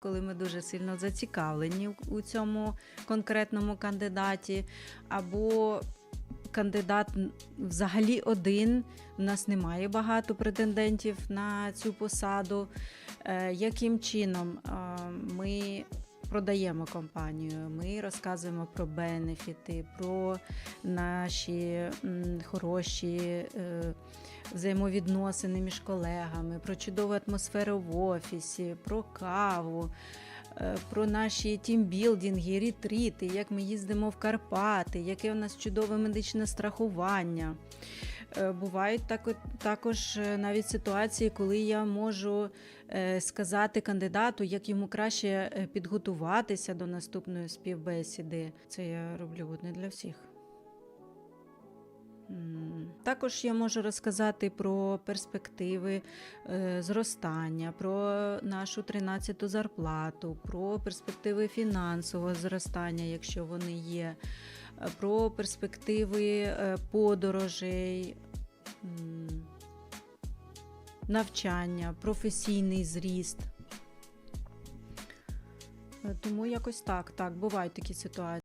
коли ми дуже сильно зацікавлені у цьому конкретному кандидаті, або кандидат взагалі один. У нас немає багато претендентів на цю посаду. Е, Яким чином е, ми продаємо компанію? Ми розказуємо про бенефіти, про наші хороші. е, Взаємовідносини між колегами, про чудову атмосферу в офісі, про каву, е, про наші тімбілдинги, ретріти, як ми їздимо в Карпати, яке у нас чудове медичне страхування. Е, Бувають так- також е, навіть ситуації, коли я можу е, сказати кандидату, як йому краще підготуватися до наступної співбесіди. Це я роблю не для всіх. Також я можу розказати про перспективи е, зростання, про нашу 13-ту зарплату, про перспективи фінансового зростання, якщо вони є, е, про перспективи е, подорожей, навчання, професійний зріст. Тому якось так, так, бувають такі ситуації.